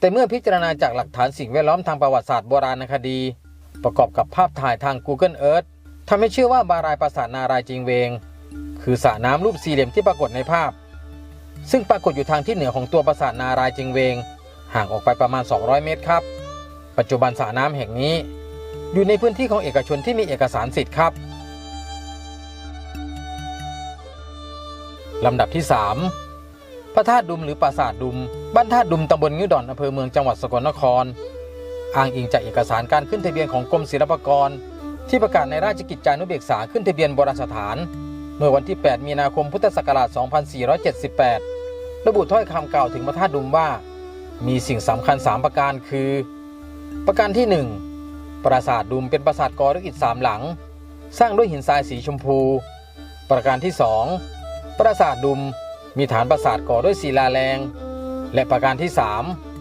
แต่เมื่อพิจารณาจากหลักฐานสิ่งแวดล้อมทางประวัติศาสตร์โบราณคดี ประกอบกับภาพถ่ายทาง Google Earth ทำให้เชื่อว่าบารายปราสาทนารายจิงเวง คือสระน้ำรูปสี่เหลี่ยมที่ปรากฏในภาพ ซึ่งปรากฏอยู่ทางที่เหนือของตัวปราสาทนารายจิงเวง ห่างออกไปประมาณ 200 เมตรครับ ปัจจุบันสระน้ำแห่งนี้ อยู่ในพื้นที่ของเอกชนที่มีเอกสารสิทธิ์ครับลำดับที่ 3 พระธาตุดุมหรือปราสาทดุม บ้านธาดุมตำบลงิ้วดอนอำเภอเมืองจังหวัดสกลนคร อ้างอิงจากเอกสารการขึ้นทะเบียนของกรมศิลปากร ที่ประกาศในราชกิจจานุเบกษาขึ้นทะเบียนโบราณสถาน เมื่อวันที่ 8 มีนาคมพุทธศักราช 2478 ระบุถ้อยคำกล่าวถึงพระธาตุดุมว่า มีสิ่งสำคัญ 3 ประการคือ ประการที่ 1 ปราสาทดุมเป็นปราสาทกอด้วยอิฐสามหลัง สร้างด้วยหินทรายสีชมพู ประการที่ 2 ปราสาทดุมมีฐานปราสาทก่อด้วยศิลาแรง และประการที่ 3